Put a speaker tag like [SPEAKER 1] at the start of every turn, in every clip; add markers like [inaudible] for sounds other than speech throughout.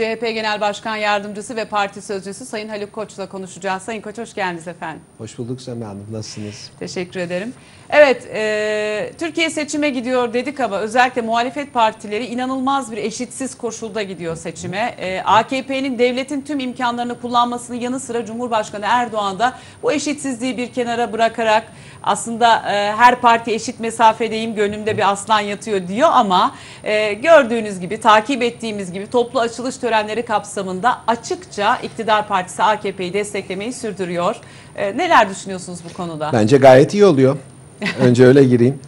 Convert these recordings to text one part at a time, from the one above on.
[SPEAKER 1] CHP Genel Başkan Yardımcısı ve Parti Sözcüsü Sayın Haluk Koç'la konuşacağız. Sayın Koç hoş geldiniz efendim.
[SPEAKER 2] Hoş bulduk Semih Hanım. Nasılsınız?
[SPEAKER 1] Teşekkür ederim. Evet, e, Türkiye seçime gidiyor dedik ama özellikle muhalefet partileri inanılmaz bir eşitsiz koşulda gidiyor seçime. E, AKP'nin devletin tüm imkanlarını kullanmasının yanı sıra Cumhurbaşkanı Erdoğan da bu eşitsizliği bir kenara bırakarak aslında e, her parti eşit mesafedeyim gönlümde bir aslan yatıyor diyor ama e, gördüğünüz gibi takip ettiğimiz gibi toplu açılış törenleri kapsamında açıkça iktidar partisi AKP'yi desteklemeyi sürdürüyor. E, neler düşünüyorsunuz bu konuda?
[SPEAKER 2] Bence gayet iyi oluyor. Önce öyle gireyim.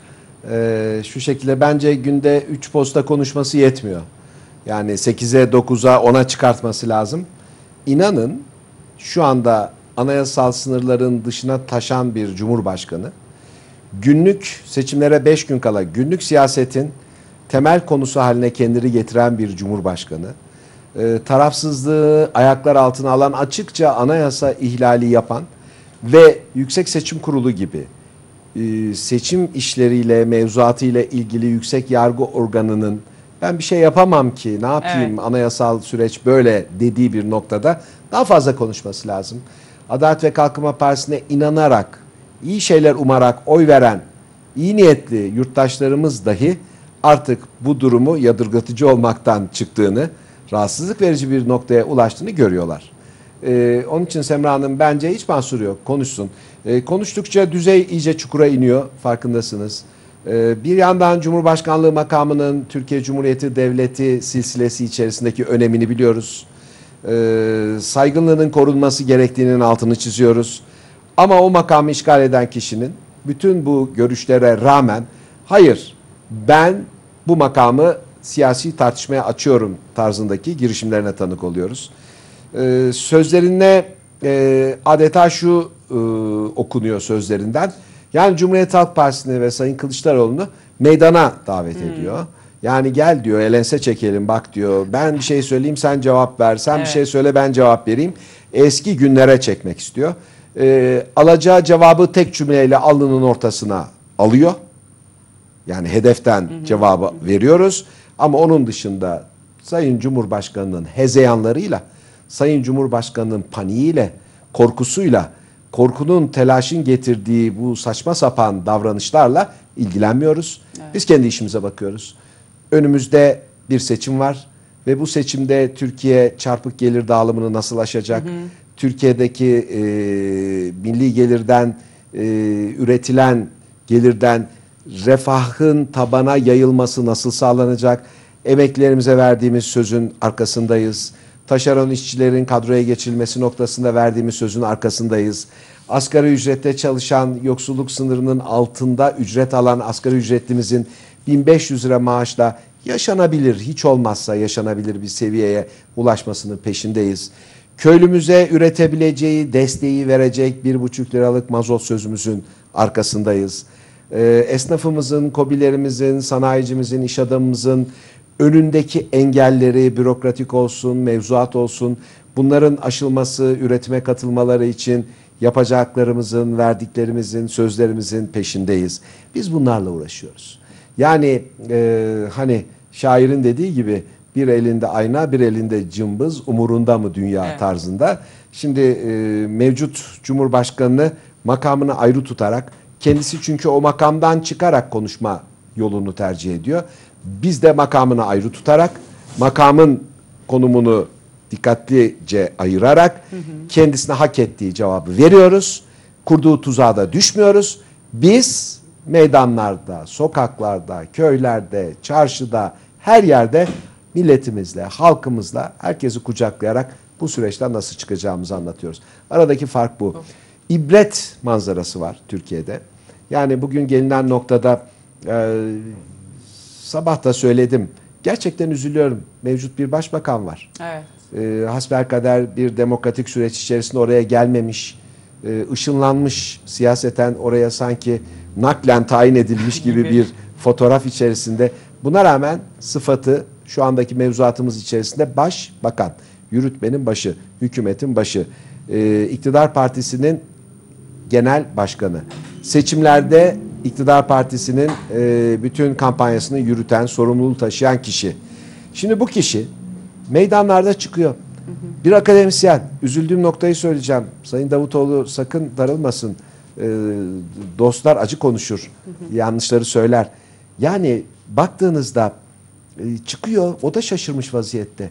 [SPEAKER 2] Ee, şu şekilde bence günde 3 posta konuşması yetmiyor. Yani 8'e 9'a 10'a çıkartması lazım. İnanın şu anda anayasal sınırların dışına taşan bir cumhurbaşkanı günlük seçimlere 5 gün kala günlük siyasetin temel konusu haline kendini getiren bir cumhurbaşkanı. E, tarafsızlığı ayaklar altına alan açıkça anayasa ihlali yapan ve Yüksek Seçim Kurulu gibi e, seçim işleriyle, mevzuatıyla ilgili yüksek yargı organının ben bir şey yapamam ki ne yapayım evet. anayasal süreç böyle dediği bir noktada daha fazla konuşması lazım. Adalet ve Kalkınma Partisi'ne inanarak, iyi şeyler umarak oy veren iyi niyetli yurttaşlarımız dahi artık bu durumu yadırgatıcı olmaktan çıktığını, rahatsızlık verici bir noktaya ulaştığını görüyorlar. Ee, onun için Semra Hanım bence hiç mahsuru yok. Konuşsun. Ee, konuştukça düzey iyice çukura iniyor. Farkındasınız. Ee, bir yandan Cumhurbaşkanlığı makamının Türkiye Cumhuriyeti Devleti silsilesi içerisindeki önemini biliyoruz. Ee, saygınlığının korunması gerektiğinin altını çiziyoruz. Ama o makamı işgal eden kişinin bütün bu görüşlere rağmen hayır ben bu makamı siyasi tartışmaya açıyorum tarzındaki girişimlerine tanık oluyoruz. Ee, sözlerine e, adeta şu e, okunuyor sözlerinden. Yani Cumhuriyet Halk Partisi'ni ve Sayın Kılıçdaroğlu'nu meydana davet hmm. ediyor. Yani gel diyor elense çekelim bak diyor. Ben bir şey söyleyeyim sen cevap ver. Sen evet. bir şey söyle ben cevap vereyim. Eski günlere çekmek istiyor. Ee, alacağı cevabı tek cümleyle alnının ortasına alıyor. Yani hedeften hı hı. cevabı veriyoruz. Ama onun dışında Sayın Cumhurbaşkanı'nın hezeyanlarıyla Sayın Cumhurbaşkanı'nın paniğiyle, korkusuyla, korkunun, telaşın getirdiği bu saçma sapan davranışlarla ilgilenmiyoruz. Evet. Biz kendi işimize bakıyoruz. Önümüzde bir seçim var ve bu seçimde Türkiye çarpık gelir dağılımını nasıl aşacak? Hı hı. Türkiye'deki e, milli gelirden e, üretilen gelirden refahın tabana yayılması nasıl sağlanacak? Emeklilerimize verdiğimiz sözün arkasındayız taşeron işçilerin kadroya geçirilmesi noktasında verdiğimiz sözün arkasındayız. Asgari ücrette çalışan yoksulluk sınırının altında ücret alan asgari ücretlimizin 1500 lira maaşla yaşanabilir, hiç olmazsa yaşanabilir bir seviyeye ulaşmasının peşindeyiz. Köylümüze üretebileceği desteği verecek bir buçuk liralık mazot sözümüzün arkasındayız. Ee, esnafımızın, kobilerimizin, sanayicimizin, iş adamımızın önündeki engelleri bürokratik olsun, mevzuat olsun bunların aşılması, üretime katılmaları için yapacaklarımızın, verdiklerimizin, sözlerimizin peşindeyiz. Biz bunlarla uğraşıyoruz. Yani e, hani şairin dediği gibi bir elinde ayna, bir elinde cımbız, umurunda mı dünya evet. tarzında. Şimdi e, mevcut Cumhurbaşkanını makamını ayrı tutarak, kendisi çünkü o makamdan çıkarak konuşma yolunu tercih ediyor. Biz de makamını ayrı tutarak makamın konumunu dikkatlice ayırarak hı hı. kendisine hak ettiği cevabı veriyoruz. Kurduğu tuzağa da düşmüyoruz. Biz meydanlarda, sokaklarda, köylerde, çarşıda, her yerde milletimizle, halkımızla herkesi kucaklayarak bu süreçten nasıl çıkacağımızı anlatıyoruz. Aradaki fark bu. İbret manzarası var Türkiye'de. Yani bugün gelinen noktada e, sabah da söyledim. Gerçekten üzülüyorum. Mevcut bir başbakan var. Evet. E, hasbelkader bir demokratik süreç içerisinde oraya gelmemiş, e, ışınlanmış siyaseten oraya sanki naklen tayin edilmiş [laughs] gibi bir fotoğraf içerisinde. Buna rağmen sıfatı şu andaki mevzuatımız içerisinde başbakan, yürütmenin başı, hükümetin başı, e, iktidar partisinin genel başkanı. Seçimlerde iktidar partisinin e, bütün kampanyasını yürüten, sorumluluğu taşıyan kişi. Şimdi bu kişi meydanlarda çıkıyor. Bir akademisyen, üzüldüğüm noktayı söyleyeceğim. Sayın Davutoğlu sakın darılmasın. Ee, dostlar acı konuşur, yanlışları söyler. Yani baktığınızda e, çıkıyor, o da şaşırmış vaziyette.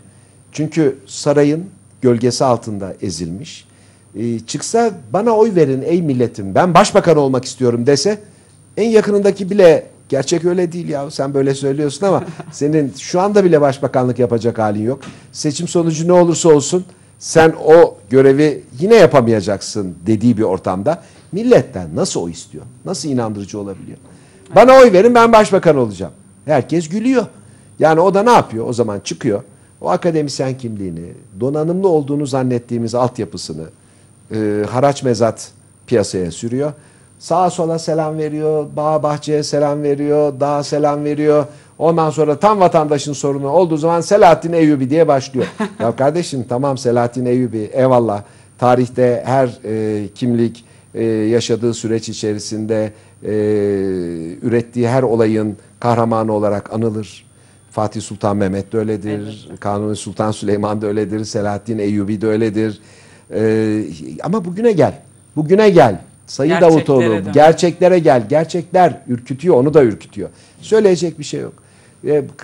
[SPEAKER 2] Çünkü sarayın gölgesi altında ezilmiş. E, çıksa bana oy verin ey milletim, ben başbakan olmak istiyorum dese en yakınındaki bile gerçek öyle değil ya sen böyle söylüyorsun ama [laughs] senin şu anda bile başbakanlık yapacak halin yok. Seçim sonucu ne olursa olsun sen o görevi yine yapamayacaksın dediği bir ortamda milletten nasıl o istiyor? Nasıl inandırıcı olabiliyor? Bana oy verin ben başbakan olacağım. Herkes gülüyor. Yani o da ne yapıyor? O zaman çıkıyor. O akademisyen kimliğini, donanımlı olduğunu zannettiğimiz altyapısını e, haraç mezat piyasaya sürüyor. Sağa sola selam veriyor, bağ bahçeye selam veriyor, dağa selam veriyor. Ondan sonra tam vatandaşın sorunu olduğu zaman Selahattin Eyyubi diye başlıyor. [laughs] ya kardeşim tamam Selahattin Eyyubi eyvallah. Tarihte her e, kimlik e, yaşadığı süreç içerisinde e, ürettiği her olayın kahramanı olarak anılır. Fatih Sultan Mehmet de öyledir. Evet. Kanuni Sultan Süleyman da öyledir. Selahattin Eyyubi de öyledir. Ee, ama bugüne gel. Bugüne gel. Sayın Gerçeklere Davutoğlu gerçeklere gel. Gerçekler ürkütüyor, onu da ürkütüyor. Söyleyecek bir şey yok.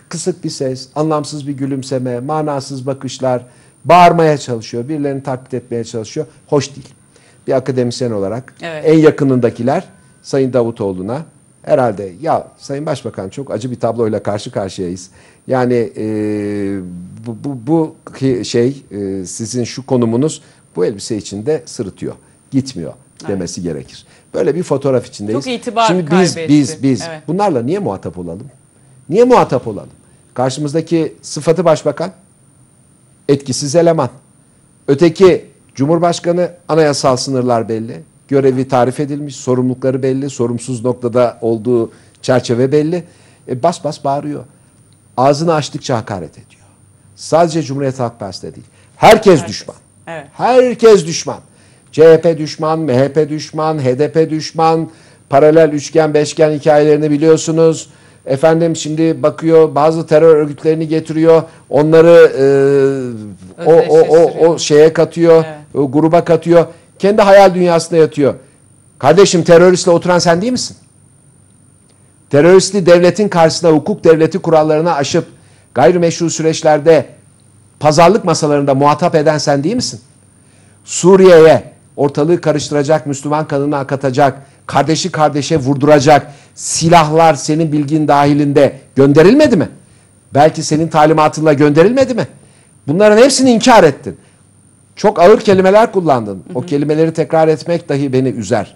[SPEAKER 2] Kısık bir ses, anlamsız bir gülümseme, manasız bakışlar, bağırmaya çalışıyor, birilerini taklit etmeye çalışıyor. Hoş değil. Bir akademisyen olarak evet. en yakınındakiler Sayın Davutoğlu'na herhalde ya Sayın Başbakan çok acı bir tabloyla karşı karşıyayız. Yani e, bu, bu, bu şey e, sizin şu konumunuz bu elbise içinde sırıtıyor, gitmiyor demesi evet. gerekir. Böyle bir fotoğraf içindeyiz.
[SPEAKER 1] Çok itibar
[SPEAKER 2] Şimdi biz kaybetti. biz biz evet. bunlarla niye muhatap olalım? Niye muhatap olalım? Karşımızdaki sıfatı başbakan etkisiz eleman. Öteki Cumhurbaşkanı anayasal sınırlar belli. Görevi tarif edilmiş, sorumlulukları belli, sorumsuz noktada olduğu çerçeve belli. E bas bas bağırıyor. Ağzını açtıkça hakaret ediyor. Sadece Cumhuriyet Halk Partisi'de değil. Herkes, Herkes. düşman. Evet. Herkes düşman. CHP düşman, MHP düşman, HDP düşman, paralel üçgen beşgen hikayelerini biliyorsunuz. Efendim şimdi bakıyor bazı terör örgütlerini getiriyor. Onları e, o, o, o, o şeye katıyor, evet. Gruba katıyor. Kendi hayal dünyasında yatıyor. Kardeşim teröristle oturan sen değil misin? Teröristli devletin karşısında hukuk devleti kurallarına aşıp gayrimeşru süreçlerde pazarlık masalarında muhatap eden sen değil misin? Suriye'ye ortalığı karıştıracak, Müslüman kanını akatacak, kardeşi kardeşe vurduracak silahlar senin bilgin dahilinde gönderilmedi mi? Belki senin talimatınla gönderilmedi mi? Bunların hepsini inkar ettin. Çok ağır kelimeler kullandın. O kelimeleri tekrar etmek dahi beni üzer.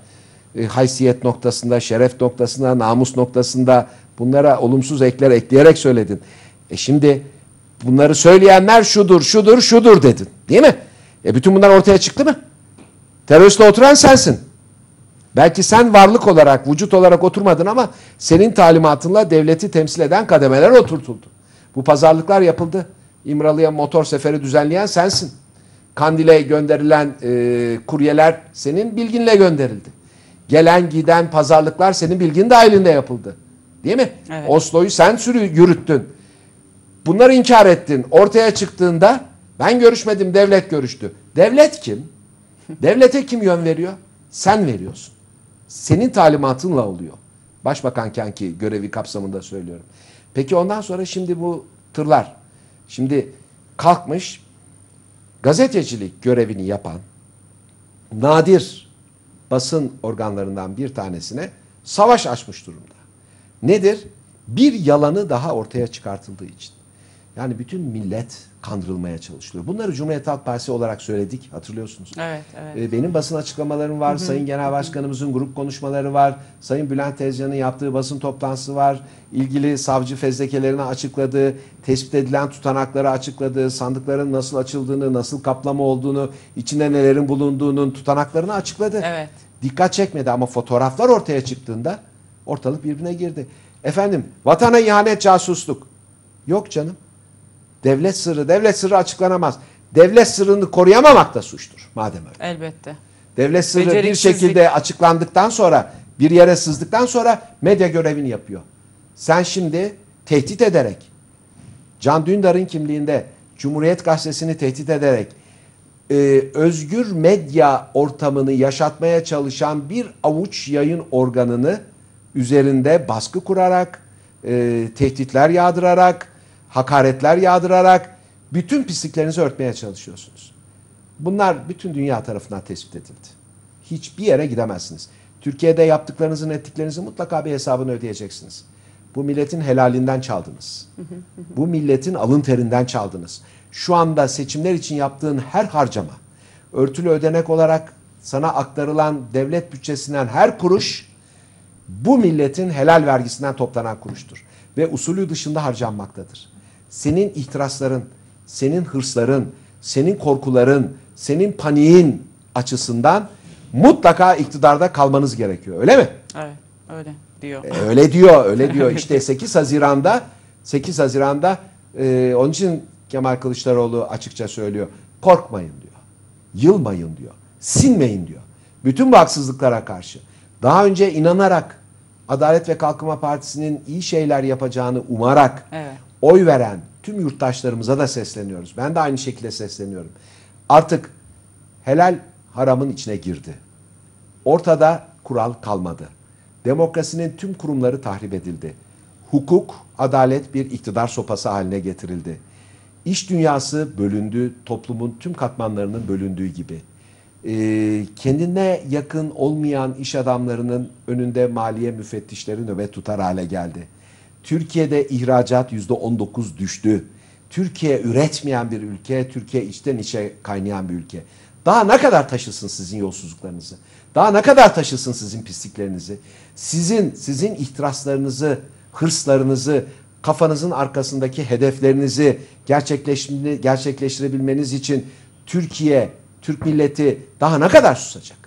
[SPEAKER 2] E, haysiyet noktasında, şeref noktasında, namus noktasında bunlara olumsuz ekler ekleyerek söyledin. E şimdi bunları söyleyenler şudur, şudur, şudur dedin. Değil mi? E bütün bunlar ortaya çıktı mı? Teröristle oturan sensin. Belki sen varlık olarak, vücut olarak oturmadın ama senin talimatınla devleti temsil eden kademeler oturtuldu. Bu pazarlıklar yapıldı. İmralı'ya motor seferi düzenleyen sensin. Kandil'e gönderilen e, kuryeler senin bilginle gönderildi. Gelen giden pazarlıklar senin bilgin dahilinde yapıldı. Değil mi? Evet. Oslo'yu sen sürü yürüttün. Bunları inkar ettin. Ortaya çıktığında ben görüşmedim devlet görüştü. Devlet kim? Devlete kim yön veriyor? Sen veriyorsun. Senin talimatınla oluyor. Başbakanken ki görevi kapsamında söylüyorum. Peki ondan sonra şimdi bu tırlar. Şimdi kalkmış gazetecilik görevini yapan nadir basın organlarından bir tanesine savaş açmış durumda. Nedir? Bir yalanı daha ortaya çıkartıldığı için. Yani bütün millet kandırılmaya çalışılıyor. Bunları Cumhuriyet Halk Partisi olarak söyledik hatırlıyorsunuz.
[SPEAKER 1] Evet, evet.
[SPEAKER 2] Ee, benim basın açıklamalarım var, hı hı. Sayın Genel Başkanımızın grup konuşmaları var, Sayın Bülent Tezcan'ın yaptığı basın toplantısı var, ilgili savcı fezlekelerini açıkladığı, tespit edilen tutanakları açıkladığı, sandıkların nasıl açıldığını, nasıl kaplama olduğunu, içinde nelerin bulunduğunun tutanaklarını açıkladı.
[SPEAKER 1] Evet.
[SPEAKER 2] Dikkat çekmedi ama fotoğraflar ortaya çıktığında ortalık birbirine girdi. Efendim vatana ihanet casusluk. Yok canım. Devlet sırrı, devlet sırrı açıklanamaz. Devlet sırrını koruyamamak da suçtur madem öyle.
[SPEAKER 1] Elbette.
[SPEAKER 2] Devlet sırrı bir şekilde açıklandıktan sonra, bir yere sızdıktan sonra medya görevini yapıyor. Sen şimdi tehdit ederek Can Dündar'ın kimliğinde Cumhuriyet Gazetesi'ni tehdit ederek e, özgür medya ortamını yaşatmaya çalışan bir avuç yayın organını üzerinde baskı kurarak, e, tehditler yağdırarak, hakaretler yağdırarak bütün pisliklerinizi örtmeye çalışıyorsunuz. Bunlar bütün dünya tarafından tespit edildi. Hiçbir yere gidemezsiniz. Türkiye'de yaptıklarınızın, ettiklerinizin mutlaka bir hesabını ödeyeceksiniz. Bu milletin helalinden çaldınız. Bu milletin alın terinden çaldınız. Şu anda seçimler için yaptığın her harcama, örtülü ödenek olarak sana aktarılan devlet bütçesinden her kuruş bu milletin helal vergisinden toplanan kuruştur. Ve usulü dışında harcanmaktadır. Senin ihtirasların, senin hırsların, senin korkuların, senin paniğin açısından mutlaka iktidarda kalmanız gerekiyor. Öyle mi?
[SPEAKER 1] Evet, öyle diyor.
[SPEAKER 2] E, öyle diyor, öyle diyor. [laughs] İşte 8 Haziran'da 8 Haziran'da e, onun için Kemal Kılıçdaroğlu açıkça söylüyor. Korkmayın diyor. Yılmayın diyor. Sinmeyin diyor. Bütün bu haksızlıklara karşı. Daha önce inanarak Adalet ve Kalkınma Partisi'nin iyi şeyler yapacağını umarak
[SPEAKER 1] Evet.
[SPEAKER 2] Oy veren tüm yurttaşlarımıza da sesleniyoruz. Ben de aynı şekilde sesleniyorum. Artık helal haramın içine girdi. Ortada kural kalmadı. Demokrasinin tüm kurumları tahrip edildi. Hukuk, adalet bir iktidar sopası haline getirildi. İş dünyası bölündü, toplumun tüm katmanlarının bölündüğü gibi. Ee, kendine yakın olmayan iş adamlarının önünde maliye müfettişleri nöbet tutar hale geldi. Türkiye'de ihracat %19 düştü. Türkiye üretmeyen bir ülke, Türkiye içten içe kaynayan bir ülke. Daha ne kadar taşısın sizin yolsuzluklarınızı? Daha ne kadar taşısın sizin pisliklerinizi? Sizin sizin ihtiraslarınızı, hırslarınızı, kafanızın arkasındaki hedeflerinizi gerçekleştirebilmeniz için Türkiye, Türk milleti daha ne kadar susacak?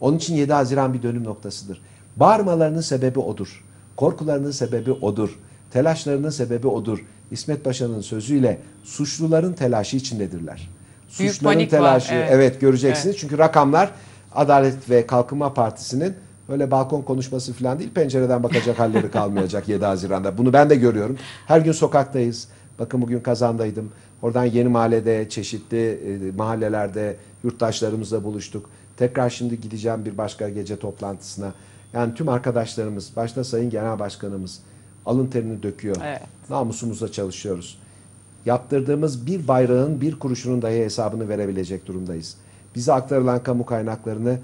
[SPEAKER 2] Onun için 7 Haziran bir dönüm noktasıdır. Bağırmalarının sebebi odur. Korkularının sebebi odur. Telaşlarının sebebi odur. İsmet Paşa'nın sözüyle suçluların telaşı içindedirler.
[SPEAKER 1] Büyük
[SPEAKER 2] Suçluların
[SPEAKER 1] panik var,
[SPEAKER 2] telaşı
[SPEAKER 1] evet.
[SPEAKER 2] evet, göreceksiniz. Çünkü rakamlar Adalet ve Kalkınma Partisi'nin öyle balkon konuşması falan değil pencereden bakacak [laughs] halleri kalmayacak 7 Haziran'da. Bunu ben de görüyorum. Her gün sokaktayız. Bakın bugün Kazan'daydım. Oradan Yeni Mahalle'de, çeşitli e, mahallelerde yurttaşlarımızla buluştuk. Tekrar şimdi gideceğim bir başka gece toplantısına. Yani tüm arkadaşlarımız, başta Sayın Genel Başkanımız alın terini döküyor.
[SPEAKER 1] Evet.
[SPEAKER 2] Namusumuzla çalışıyoruz. Yaptırdığımız bir bayrağın bir kuruşunun dahi hesabını verebilecek durumdayız. Bize aktarılan kamu kaynaklarını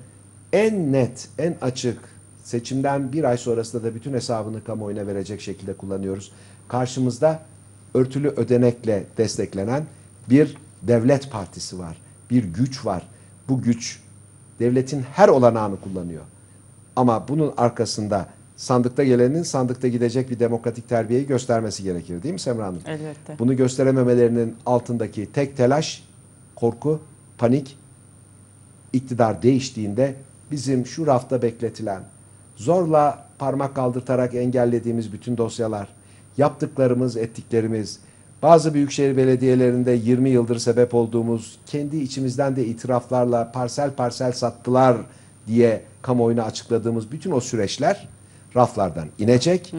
[SPEAKER 2] en net, en açık, seçimden bir ay sonrasında da bütün hesabını kamuoyuna verecek şekilde kullanıyoruz. Karşımızda örtülü ödenekle desteklenen bir devlet partisi var. Bir güç var. Bu güç devletin her olanağını kullanıyor. Ama bunun arkasında sandıkta gelenin sandıkta gidecek bir demokratik terbiyeyi göstermesi gerekir değil mi Semra Hanım?
[SPEAKER 1] Elbette.
[SPEAKER 2] Bunu gösterememelerinin altındaki tek telaş, korku, panik, iktidar değiştiğinde bizim şu rafta bekletilen, zorla parmak kaldırtarak engellediğimiz bütün dosyalar, yaptıklarımız, ettiklerimiz, bazı büyükşehir belediyelerinde 20 yıldır sebep olduğumuz kendi içimizden de itiraflarla parsel parsel sattılar diye kamuoyuna açıkladığımız bütün o süreçler raflardan inecek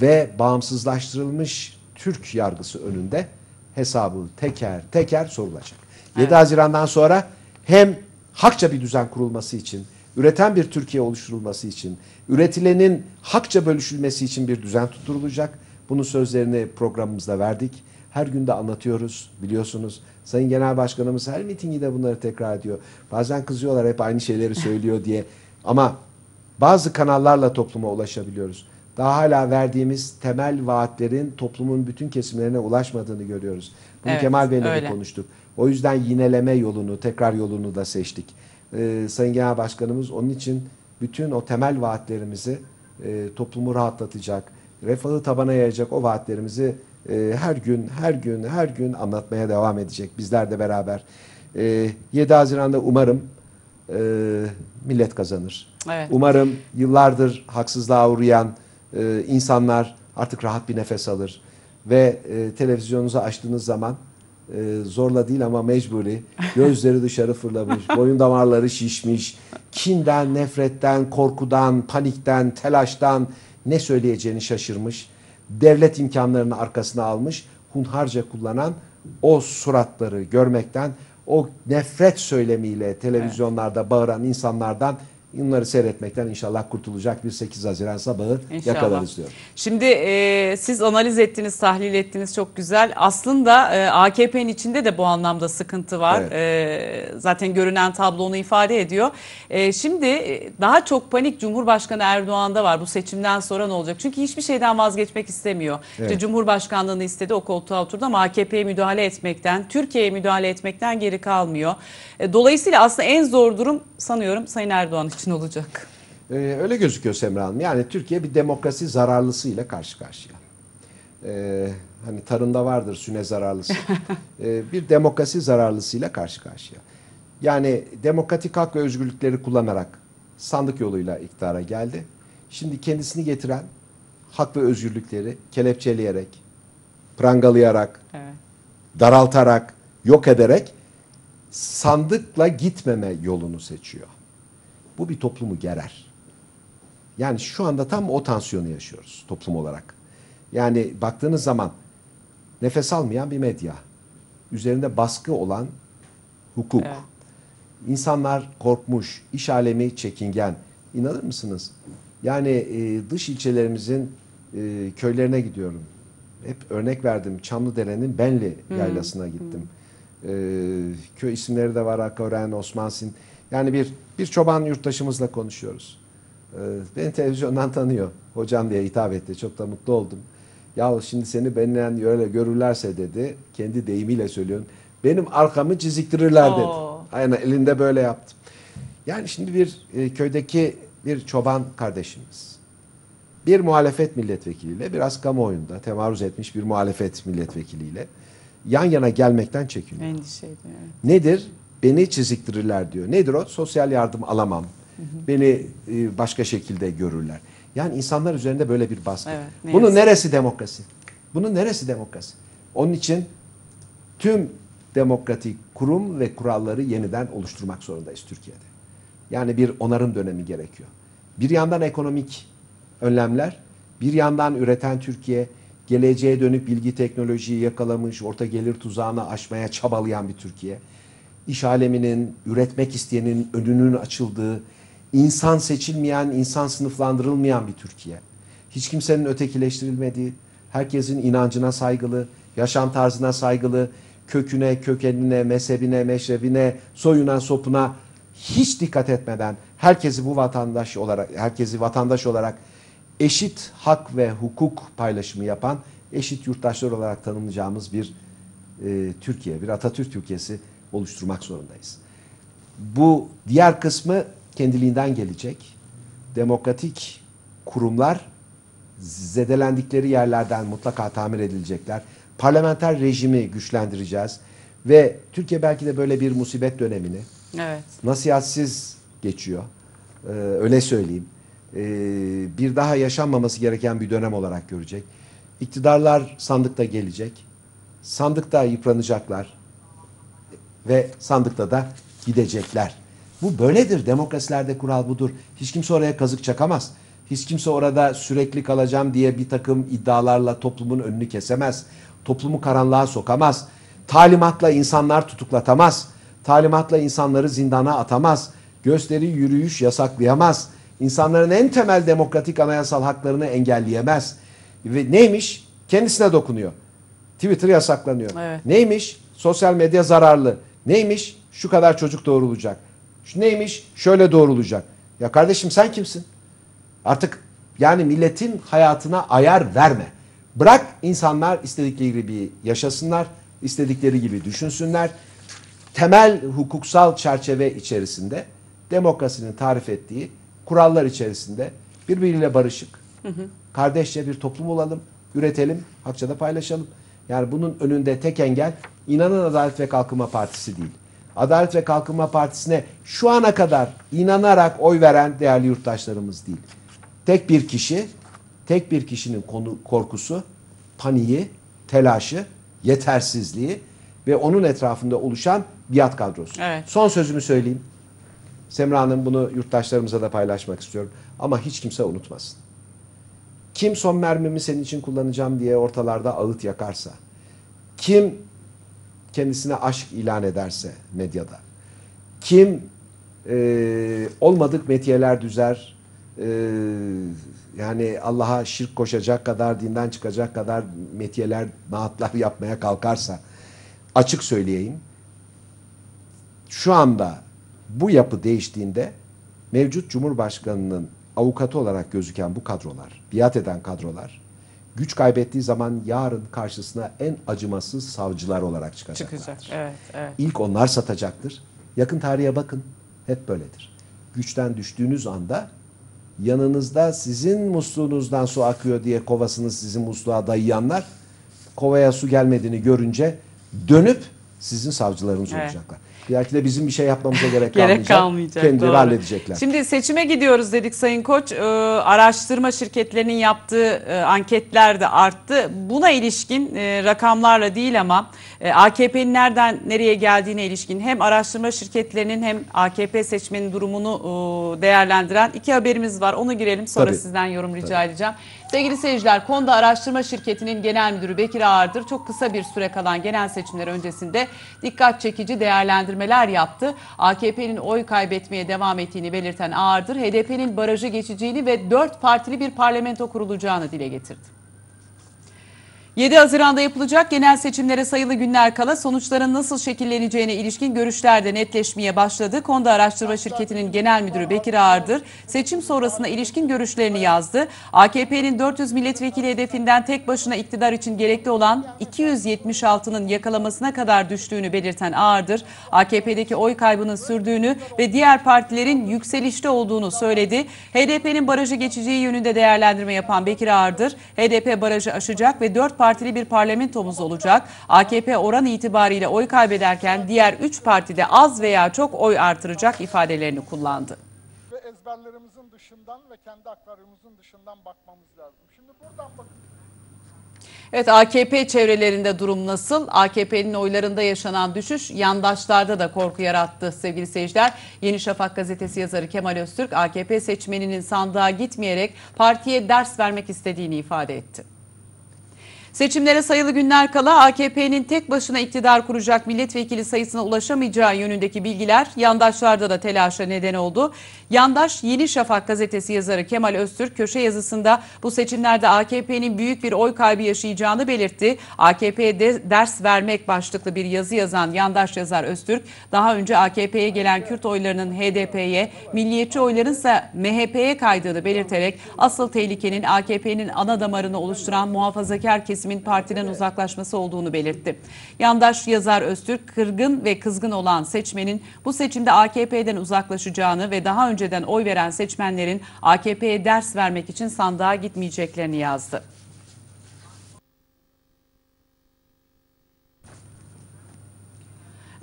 [SPEAKER 2] ve bağımsızlaştırılmış Türk yargısı önünde hesabı teker teker sorulacak. 7 Haziran'dan sonra hem hakça bir düzen kurulması için, üreten bir Türkiye oluşturulması için, üretilenin hakça bölüşülmesi için bir düzen tutturulacak. Bunun sözlerini programımızda verdik. Her gün de anlatıyoruz biliyorsunuz. Sayın Genel Başkanımız her mitinginde bunları tekrar ediyor. Bazen kızıyorlar hep aynı şeyleri söylüyor diye. [laughs] Ama bazı kanallarla topluma ulaşabiliyoruz. Daha hala verdiğimiz temel vaatlerin toplumun bütün kesimlerine ulaşmadığını görüyoruz. Bunu
[SPEAKER 1] Evet,
[SPEAKER 2] Kemal Bey'le de konuştuk. O yüzden yineleme yolunu, tekrar yolunu da seçtik. Ee, Sayın Genel Başkanımız onun için bütün o temel vaatlerimizi e, toplumu rahatlatacak, refahı tabana yayacak o vaatlerimizi e, her gün, her gün, her gün anlatmaya devam edecek. Bizler de beraber. E, 7 Haziran'da umarım e, millet kazanır.
[SPEAKER 1] Evet.
[SPEAKER 2] Umarım yıllardır haksızlığa uğrayan e, insanlar artık rahat bir nefes alır. Ve e, televizyonunuzu açtığınız zaman e, zorla değil ama mecburi [laughs] gözleri dışarı fırlamış, boyun damarları şişmiş, kinden, nefretten, korkudan, panikten, telaştan ne söyleyeceğini şaşırmış, devlet imkanlarını arkasına almış, hunharca kullanan o suratları görmekten, o nefret söylemiyle televizyonlarda bağıran insanlardan Bunları seyretmekten inşallah kurtulacak bir 8 Haziran sabahı
[SPEAKER 1] İnşallah.
[SPEAKER 2] yakalarız diyorum.
[SPEAKER 1] Şimdi e, siz analiz ettiniz, tahlil ettiniz çok güzel. Aslında e, AKP'nin içinde de bu anlamda sıkıntı var.
[SPEAKER 2] Evet.
[SPEAKER 1] E, zaten görünen tablo onu ifade ediyor. E, şimdi e, daha çok panik Cumhurbaşkanı Erdoğan'da var bu seçimden sonra ne olacak? Çünkü hiçbir şeyden vazgeçmek istemiyor. İşte
[SPEAKER 2] Evet.
[SPEAKER 1] Cumhurbaşkanlığını istedi, o koltuğa oturdu ama AKP'ye müdahale etmekten, Türkiye'ye müdahale etmekten geri kalmıyor. E, dolayısıyla aslında en zor durum sanıyorum Sayın Erdoğan için olacak.
[SPEAKER 2] Ee, öyle gözüküyor Semra Hanım. Yani Türkiye bir demokrasi zararlısıyla karşı karşıya. Ee, hani tarımda vardır süne zararlısı. [laughs] Ee, bir demokrasi zararlısıyla karşı karşıya. Yani demokratik hak ve özgürlükleri kullanarak sandık yoluyla iktidara geldi. Şimdi kendisini getiren hak ve özgürlükleri kelepçeleyerek, prangalayarak,
[SPEAKER 1] Evet.
[SPEAKER 2] daraltarak, yok ederek sandıkla gitmeme yolunu seçiyor. Bu bir toplumu gerer. Yani şu anda tam o tansiyonu yaşıyoruz toplum olarak. Yani baktığınız zaman nefes almayan bir medya, üzerinde baskı olan hukuk,
[SPEAKER 1] Evet.
[SPEAKER 2] İnsanlar korkmuş, iş alemi çekingen. İnanır mısınız? Yani e, dış ilçelerimizin e, köylerine gidiyorum. Hep örnek verdim. Çamlıdere'nin Benli yaylasına gittim. E, köy isimleri de var. Akören, Osmansin. Yani bir bir çoban yurttaşımızla konuşuyoruz. E, beni televizyondan tanıyor. Hocam diye hitap etti. Çok da mutlu oldum. Ya şimdi seni benden öyle görürlerse dedi. Kendi deyimiyle söylüyorum. Benim arkamı çiziktirirler dedi.
[SPEAKER 1] Oo.
[SPEAKER 2] Aynen elinde böyle yaptı. Yani şimdi bir e, köydeki bir çoban kardeşimiz bir muhalefet milletvekiliyle biraz kamuoyunda temaruz etmiş bir muhalefet milletvekiliyle yan yana gelmekten çekiniyor.
[SPEAKER 1] Endişeydi. evet.
[SPEAKER 2] Nedir? Beni çiziktirirler diyor. Nedir o? Sosyal yardım alamam. Beni e, başka şekilde görürler. Yani insanlar üzerinde böyle bir baskı.
[SPEAKER 1] Evet, ne
[SPEAKER 2] Bunun neresi demokrasi? Bunun neresi demokrasi? Onun için tüm demokratik kurum ve kuralları yeniden oluşturmak zorundayız Türkiye'de. Yani bir onarım dönemi gerekiyor. Bir yandan ekonomik önlemler, bir yandan üreten Türkiye, geleceğe dönük bilgi teknolojiyi yakalamış, orta gelir tuzağını aşmaya çabalayan bir Türkiye. İş aleminin, üretmek isteyenin önünün açıldığı, insan seçilmeyen, insan sınıflandırılmayan bir Türkiye. Hiç kimsenin ötekileştirilmediği, herkesin inancına saygılı, yaşam tarzına saygılı, köküne, kökenine, mezhebine, meşrebine, soyuna, sopuna hiç dikkat etmeden herkesi bu vatandaş olarak, herkesi vatandaş olarak eşit hak ve hukuk paylaşımı yapan eşit yurttaşlar olarak tanımlayacağımız bir e, Türkiye, bir Atatürk Türkiye'si oluşturmak zorundayız. Bu diğer kısmı kendiliğinden gelecek. Demokratik kurumlar zedelendikleri yerlerden mutlaka tamir edilecekler. Parlamenter rejimi güçlendireceğiz ve Türkiye belki de böyle bir musibet dönemini
[SPEAKER 1] Evet.
[SPEAKER 2] nasihatsiz geçiyor. Ee, öyle söyleyeyim. Ee, bir daha yaşanmaması gereken bir dönem olarak görecek. İktidarlar sandıkta gelecek. Sandıkta yıpranacaklar. Ve sandıkta da gidecekler. Bu böyledir. Demokrasilerde kural budur. Hiç kimse oraya kazık çakamaz. Hiç kimse orada sürekli kalacağım diye bir takım iddialarla toplumun önünü kesemez. Toplumu karanlığa sokamaz. Talimatla insanlar tutuklatamaz. Talimatla insanları zindana atamaz. Gösteri yürüyüş yasaklayamaz. İnsanların en temel demokratik anayasal haklarını engelleyemez. Ve neymiş? Kendisine dokunuyor. Twitter yasaklanıyor.
[SPEAKER 1] Evet.
[SPEAKER 2] Neymiş? Sosyal medya zararlı. Neymiş? Şu kadar çocuk doğurulacak. Şu neymiş? Şöyle doğurulacak. Ya kardeşim sen kimsin? Artık yani milletin hayatına ayar verme. Bırak insanlar istedikleri gibi yaşasınlar, istedikleri gibi düşünsünler. Temel hukuksal çerçeve içerisinde demokrasinin tarif ettiği kurallar içerisinde birbiriyle barışık, kardeşçe bir toplum olalım, üretelim, hakça da paylaşalım. Yani bunun önünde tek engel inanın Adalet ve Kalkınma Partisi değil. Adalet ve Kalkınma Partisi'ne şu ana kadar inanarak oy veren değerli yurttaşlarımız değil. Tek bir kişi, tek bir kişinin konu korkusu, paniği, telaşı, yetersizliği ve onun etrafında oluşan biat kadrosu.
[SPEAKER 1] Evet.
[SPEAKER 2] Son sözümü söyleyeyim. Semra Hanım bunu yurttaşlarımıza da paylaşmak istiyorum. Ama hiç kimse unutmasın. Kim son mermimi senin için kullanacağım diye ortalarda ağıt yakarsa, kim kendisine aşk ilan ederse medyada, kim e, olmadık metiyeler düzer, e, yani Allah'a şirk koşacak kadar, dinden çıkacak kadar metiyeler, naatlar yapmaya kalkarsa, açık söyleyeyim, şu anda bu yapı değiştiğinde mevcut Cumhurbaşkanı'nın avukatı olarak gözüken bu kadrolar, biat eden kadrolar, güç kaybettiği zaman yarın karşısına en acımasız savcılar olarak çıkacaklar.
[SPEAKER 1] Çıkacak. Evet, evet.
[SPEAKER 2] İlk onlar satacaktır. Yakın tarihe bakın. Hep böyledir. Güçten düştüğünüz anda yanınızda sizin musluğunuzdan su akıyor diye kovasını sizin musluğa dayayanlar kovaya su gelmediğini görünce dönüp sizin savcılarınız
[SPEAKER 1] Evet.
[SPEAKER 2] olacaklar. Belki de bizim bir şey yapmamıza gerek, [laughs]
[SPEAKER 1] Gerek
[SPEAKER 2] kalmayacak.
[SPEAKER 1] kalmayacak.
[SPEAKER 2] Kendileri
[SPEAKER 1] doğru.
[SPEAKER 2] halledecekler.
[SPEAKER 1] Şimdi seçime gidiyoruz dedik Sayın Koç. Ee, araştırma şirketlerinin yaptığı e, anketler de arttı. Buna ilişkin e, rakamlarla değil ama e, AKP'nin nereden nereye geldiğine ilişkin hem araştırma şirketlerinin hem AKP seçmenin durumunu e, değerlendiren iki haberimiz var. Onu girelim sonra
[SPEAKER 2] Tabii.
[SPEAKER 1] sizden yorum rica edeceğim. Sevgili seyirciler, Konda Araştırma Şirketi'nin genel müdürü Bekir Ağırdır çok kısa bir süre kalan genel seçimler öncesinde dikkat çekici değerlendirmeler yaptı. AKP'nin oy kaybetmeye devam ettiğini belirten Ağırdır, HDP'nin barajı geçeceğini ve dört partili bir parlamento kurulacağını dile getirdi. 7 Haziran'da yapılacak genel seçimlere sayılı günler kala sonuçların nasıl şekilleneceğine ilişkin görüşler de netleşmeye başladı. Konda Araştırma Şirketi'nin genel müdürü Bekir Ağırdır seçim sonrasına ilişkin görüşlerini yazdı. AKP'nin 400 milletvekili hedefinden tek başına iktidar için gerekli olan 276'nın yakalamasına kadar düştüğünü belirten Ağırdır, AKP'deki oy kaybının sürdüğünü ve diğer partilerin yükselişte olduğunu söyledi. HDP'nin barajı geçeceği yönünde değerlendirme yapan Bekir Ağırdır, HDP barajı aşacak ve 4 partili bir parlamentomuz olacak. AKP oran itibariyle oy kaybederken diğer 3 parti de az veya çok oy artıracak ifadelerini kullandı.
[SPEAKER 3] ve ezberlerimizin dışından ve kendi akvaryumumuzun dışından bakmamız lazım. Şimdi buradan bakın.
[SPEAKER 1] Evet AKP çevrelerinde durum nasıl? AKP'nin oylarında yaşanan düşüş yandaşlarda da korku yarattı sevgili seyirciler. Yeni Şafak gazetesi yazarı Kemal Öztürk AKP seçmeninin sandığa gitmeyerek partiye ders vermek istediğini ifade etti. Seçimlere sayılı günler kala AKP'nin tek başına iktidar kuracak milletvekili sayısına ulaşamayacağı yönündeki bilgiler yandaşlarda da telaşa neden oldu. Yandaş Yeni Şafak gazetesi yazarı Kemal Öztürk köşe yazısında bu seçimlerde AKP'nin büyük bir oy kaybı yaşayacağını belirtti. AKP'ye de ders vermek başlıklı bir yazı yazan yandaş yazar Öztürk daha önce AKP'ye gelen Kürt oylarının HDP'ye, milliyetçi oyların ise MHP'ye kaydığını belirterek asıl tehlikenin AKP'nin ana damarını oluşturan muhafazakar kesimin partiden uzaklaşması olduğunu belirtti. Yandaş yazar Öztürk kırgın ve kızgın olan seçmenin bu seçimde AKP'den uzaklaşacağını ve daha önceden oy veren seçmenlerin AKP'ye ders vermek için sandığa gitmeyeceklerini yazdı.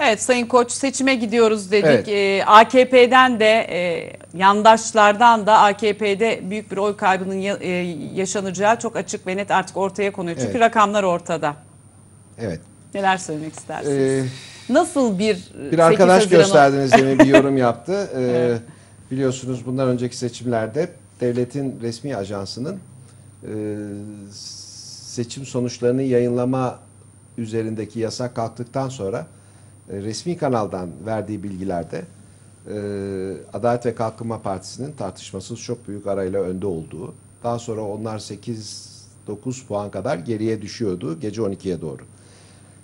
[SPEAKER 1] Evet Sayın Koç seçime gidiyoruz dedik.
[SPEAKER 2] Evet.
[SPEAKER 1] Ee, AKP'den de e, yandaşlardan da AKP'de büyük bir oy kaybının ya- e, yaşanacağı çok açık ve net artık ortaya konuyor. Çünkü
[SPEAKER 2] Evet.
[SPEAKER 1] rakamlar ortada.
[SPEAKER 2] Evet.
[SPEAKER 1] Neler söylemek istersiniz?
[SPEAKER 2] Ee,
[SPEAKER 1] Nasıl bir
[SPEAKER 2] Bir
[SPEAKER 1] 8
[SPEAKER 2] arkadaş gösterdiniz demin bir yorum yaptı. [laughs] Ee, Biliyorsunuz bundan önceki seçimlerde devletin resmi ajansının e, seçim sonuçlarını yayınlama üzerindeki yasak kalktıktan sonra resmi kanaldan verdiği bilgilerde e, Adalet ve Kalkınma Partisi'nin tartışmasız çok büyük arayla önde olduğu, daha sonra onlar 8-9 puan kadar geriye düşüyordu gece 12'ye doğru.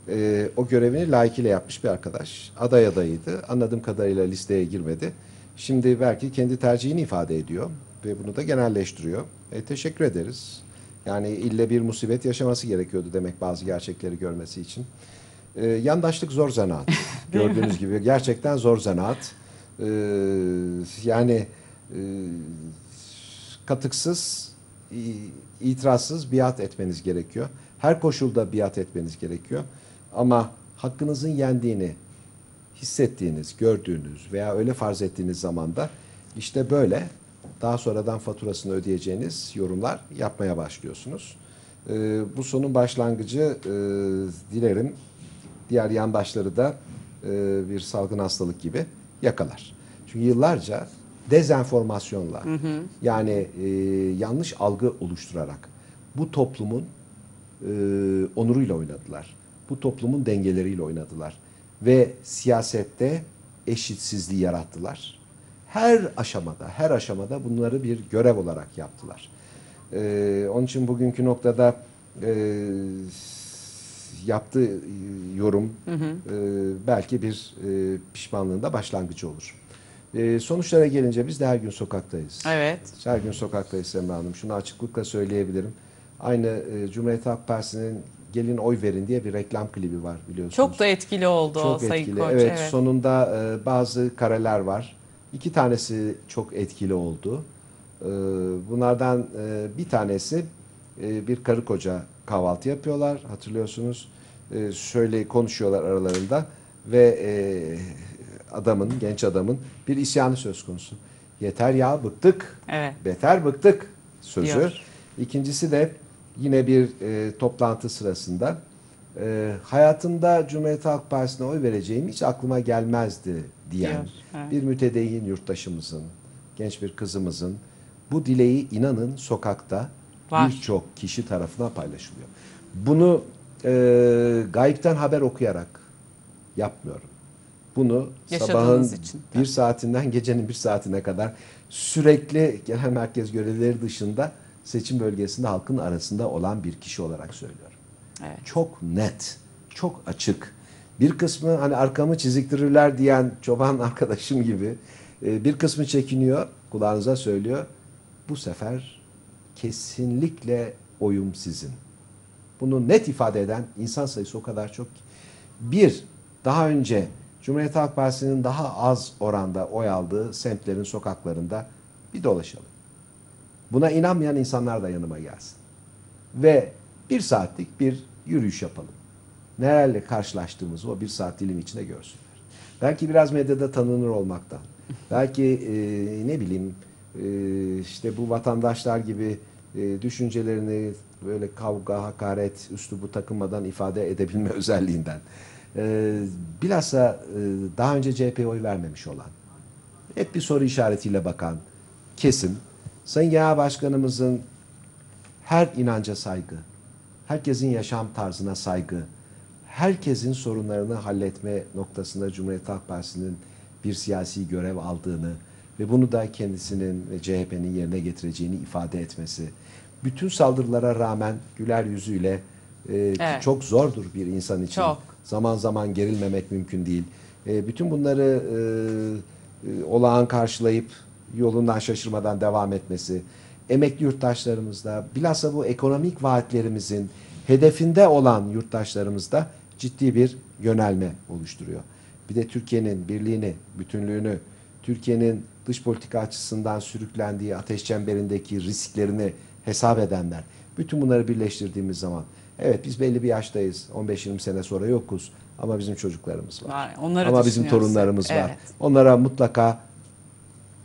[SPEAKER 2] Ee, o görevini layıkıyla yapmış bir arkadaş. Aday adayıydı. Anladığım kadarıyla listeye girmedi. Şimdi belki kendi tercihini ifade ediyor ve bunu da genelleştiriyor. E, teşekkür ederiz. Yani ille bir musibet yaşaması gerekiyordu demek bazı gerçekleri görmesi için. E, yandaşlık zor zanaat. [laughs] Gördüğünüz gibi gerçekten zor zanaat. E, yani e, katıksız, itirazsız biat etmeniz gerekiyor. Her koşulda biat etmeniz gerekiyor. Ama hakkınızın yendiğini hissettiğiniz, gördüğünüz veya öyle farz ettiğiniz zaman da işte böyle daha sonradan faturasını ödeyeceğiniz yorumlar yapmaya başlıyorsunuz. Ee, bu sonun başlangıcı e, dilerim diğer yandaşları da e, bir salgın hastalık gibi yakalar. Çünkü yıllarca dezenformasyonla yani e, yanlış algı oluşturarak bu toplumun e, onuruyla oynadılar. bu toplumun dengeleriyle oynadılar. Ve siyasette eşitsizliği yarattılar. Her aşamada, her aşamada bunları bir görev olarak yaptılar. Ee, onun için bugünkü noktada e, yaptığı e, yorum e, belki bir e, pişmanlığın da başlangıcı olur. E, sonuçlara gelince biz de her gün sokaktayız.
[SPEAKER 1] Evet.
[SPEAKER 2] Her gün sokaktayız Semra Hanım. Şunu açıklıkla söyleyebilirim. Aynı e, Cumhuriyet Halk Partisi'nin gelin oy verin diye bir reklam klibi var biliyorsunuz.
[SPEAKER 1] Çok da etkili oldu o
[SPEAKER 2] Çok
[SPEAKER 1] Sayın
[SPEAKER 2] etkili.
[SPEAKER 1] Koç.
[SPEAKER 2] Evet, sonunda e, bazı kareler var. İki tanesi çok etkili oldu. E, bunlardan e, bir tanesi e, bir karı koca kahvaltı yapıyorlar hatırlıyorsunuz. E, şöyle konuşuyorlar aralarında ve e, adamın, genç adamın bir isyanı söz konusu. Yeter ya bıktık.
[SPEAKER 1] Evet.
[SPEAKER 2] Beter bıktık sözü.
[SPEAKER 1] Diyor.
[SPEAKER 2] İkincisi de yine bir e, toplantı sırasında e, hayatımda Cumhuriyet Halk Partisi'ne oy vereceğim hiç aklıma gelmezdi diyen
[SPEAKER 1] Diyor, evet.
[SPEAKER 2] bir mütedeyyin yurttaşımızın, genç bir kızımızın bu dileği inanın sokakta. Birçok kişi tarafından paylaşılıyor. Bunu e, gayipten haber okuyarak yapmıyorum. Bunu sabahın
[SPEAKER 1] için.
[SPEAKER 2] bir saatinden gecenin bir saatine kadar sürekli genel merkez görevlileri dışında seçim bölgesinde halkın arasında olan bir kişi olarak söylüyorum.
[SPEAKER 1] Evet.
[SPEAKER 2] Çok net, çok açık. Bir kısmı hani arkamı çiziktirirler diyen çoban arkadaşım gibi e, bir kısmı çekiniyor, kulağınıza söylüyor. Bu sefer kesinlikle oyum sizin. Bunu net ifade eden insan sayısı o kadar çok ki. Bir, daha önce Cumhuriyet Halk Partisi'nin daha az oranda oy aldığı semtlerin sokaklarında bir dolaşalım. Buna inanmayan insanlar da yanıma gelsin. Ve bir saatlik bir yürüyüş yapalım. Nelerle karşılaştığımızı o bir saat dilimi içinde görsünler. Belki biraz medyada tanınır olmaktan. Belki e, ne bileyim işte bu vatandaşlar gibi e, düşüncelerini böyle kavga, hakaret, üslubu takınmadan ifade edebilme [laughs] özelliğinden. E, bilhassa e, daha önce CHP'ye oy vermemiş olan, hep bir soru işaretiyle bakan kesim, Sayın Genel Başkanımızın her inanca saygı, herkesin yaşam tarzına saygı, herkesin sorunlarını halletme noktasında Cumhuriyet Halk Partisi'nin bir siyasi görev aldığını ve bunu da kendisinin ve CHP'nin yerine getireceğini ifade etmesi. Bütün saldırılara rağmen güler yüzüyle e, ki
[SPEAKER 1] Evet.
[SPEAKER 2] çok zordur bir insan için.
[SPEAKER 1] Çok.
[SPEAKER 2] Zaman zaman gerilmemek mümkün değil. E, bütün bunları e, e, olağan karşılayıp yolundan şaşırmadan devam etmesi, emekli yurttaşlarımızda, bilhassa bu ekonomik vaatlerimizin hedefinde olan yurttaşlarımızda ciddi bir yönelme oluşturuyor. Bir de Türkiye'nin birliğini, bütünlüğünü, Türkiye'nin dış politika açısından sürüklendiği ateş çemberindeki risklerini hesap edenler. Bütün bunları birleştirdiğimiz zaman evet biz belli bir yaştayız. 15-20 sene sonra yokuz ama bizim çocuklarımız var.
[SPEAKER 1] Var, onları
[SPEAKER 2] ama bizim torunlarımız var.
[SPEAKER 1] Evet.
[SPEAKER 2] Onlara mutlaka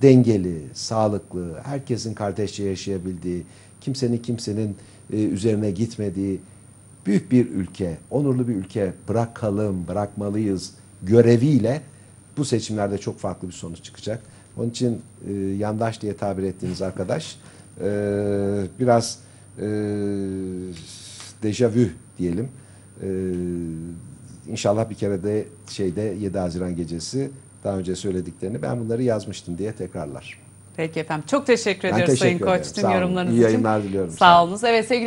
[SPEAKER 2] dengeli, sağlıklı, herkesin kardeşçe yaşayabildiği, kimsenin kimsenin e, üzerine gitmediği büyük bir ülke, onurlu bir ülke bırakalım, bırakmalıyız göreviyle bu seçimlerde çok farklı bir sonuç çıkacak. Onun için e, yandaş diye tabir ettiğiniz arkadaş e, biraz e, dejavü diyelim. E, inşallah bir kere de şeyde 7 Haziran gecesi daha önce söylediklerini ben bunları yazmıştım diye tekrarlar.
[SPEAKER 1] Peki efendim. Çok teşekkür
[SPEAKER 2] Ben
[SPEAKER 1] ediyoruz
[SPEAKER 2] teşekkür
[SPEAKER 1] Sayın. Koç tüm yorumlarınız
[SPEAKER 2] İyi
[SPEAKER 1] için.
[SPEAKER 2] yayınlar diliyorum. Sağ
[SPEAKER 1] Sağ
[SPEAKER 2] olun.
[SPEAKER 1] olunuz. Evet sevgili